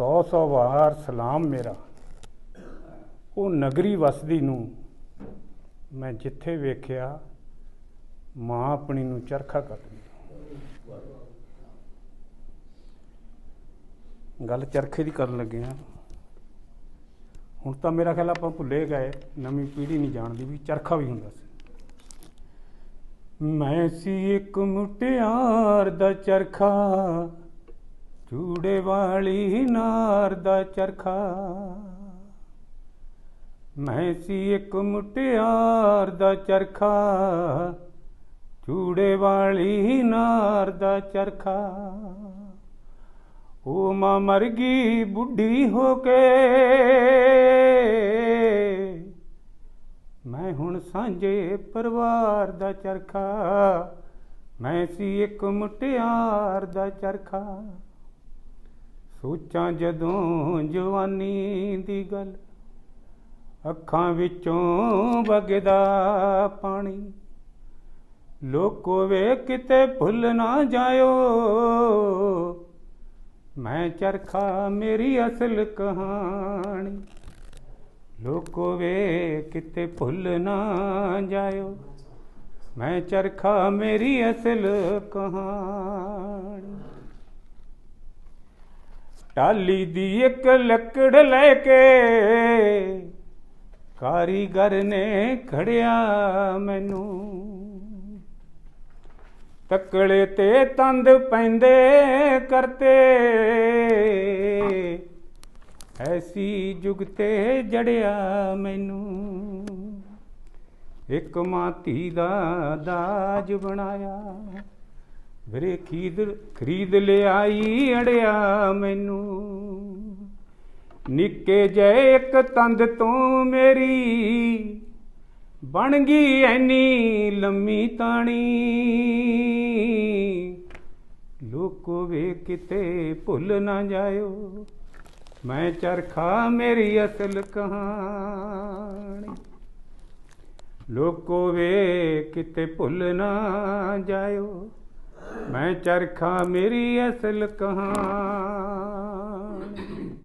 ਸੌ ਸੌ ਵਾਰ ਸਲਾਮ ਮੇਰਾ। ਉਹ ਨਗਰੀ ਵਸਦੀ ਨੂੰ ਮੈਂ ਜਿੱਥੇ ਵੇਖਿਆ, ਮਾਂ ਆਪਣੀ ਨੂੰ ਚਰਖਾ ਕੱਤਦੀ ਗੱਲ ਚਰਖੇ ਦੀ ਕਰਨ ਲੱਗੇ ਹਾਂ ਹੁਣ ਤਾਂ ਮੇਰਾ ਖਿਆਲ ਆਪਾਂ ਭੁੱਲੇ ਗਏ, ਨਵੀਂ ਪੀੜ੍ਹੀ ਨਹੀਂ ਜਾਣਦੀ ਵੀ ਚਰਖਾ ਵੀ ਹੁੰਦਾ ਸੀ। ਮੈਂ ਸੀ ਇੱਕ ਮੁਟਿਆਰ ਦਾ ਚਰਖਾ ਚੂੜੇ ਵਾਲੀ ਨਾਰ ਦਾ ਚਰਖਾ। ਮੈਂ ਸੀ ਇੱਕ ਮੁਟਿਆਰ ਦਾ ਚਰਖਾ। ਚੂੜੇ ਵਾਲੀ ਨਾਰ ਦਾ ਚਰਖਾ। ਉਹ ਮਾਂ ਮਰ ਗਈ ਬੁੱਢੀ ਹੋ ਕੇ। ਮੈਂ ਹੁਣ ਸਾਂਝੇ ਪਰਿਵਾਰ ਦਾ ਚਰਖਾ। ਮੈਂ ਸੀ ਇੱਕ ਮੁਟਿਆਰ ਦਾ ਚਰਖਾ। ਸੋਚਾਂ ਜਦੋਂ ਜਵਾਨੀ ਦੀ ਗੱਲ, ਅੱਖਾਂ ਵਿੱਚੋਂ ਵਗਦਾ ਪਾਣੀ। ਲੋਕੋ ਵੇ ਕਿਤੇ ਭੁੱਲ ਨਾ ਜਾਇਓ। ਮੈਂ ਚਰਖਾ ਮੇਰੀ ਅਸਲ ਕਹਾਣੀ। ਲੋਕੋ ਵੇ ਕਿਤੇ ਭੁੱਲ ਨਾ ਜਾਇਓ। ਮੈਂ ਚਰਖਾ ਮੇਰੀ ਅਸਲ ਕਹਾਣੀ। ਟਾਲੀ ਦੀ ਇੱਕ ਲੱਕੜ ਲੈ ਕੇ ਕਾਰੀਗਰ ਨੇ ਖੜਿਆ ਮੈਨੂੰ। ਤੱਕੜੇ ਤੇ ਤੰਦ ਪੈਂਦੇ ਕਰਤੇ। ਐਸੀ ਜੁਗਤੇ ਜੜਿਆ ਮੈਨੂੰ। ਇੱਕ ਮਾਤੀ ਦਾ ਦਾਜ ਬਣਾਇਆ। ਵੀਰੇ ਖਰੀਦ ਖਰੀਦ ਲਿਆਈ ਅੜਿਆ ਮੈਨੂੰ। ਨਿੱਕੇ ਜੇ ਇੱਕ ਤੰਦ ਤੋਂ ਮੇਰੀ ਬਣ ਗਈ ਐਨੀ ਲੰਮੀ ਤਾਣੀ। ਲੋਕੋ ਵੇ ਕਿਤੇ ਭੁੱਲ ਨਾ ਜਾਇਓ, ਮੈਂ ਚਰਖਾ ਮੇਰੀ ਅਸਲ ਕਹਾਣੀ। ਲੋਕੋ ਵੇ ਕਿਤੇ ਭੁੱਲ ਨਾ ਜਾਇਓ। ਮੈਂ ਚਰਖਾ ਮੇਰੀ ਅਸਲ ਕਹਾਣੀ।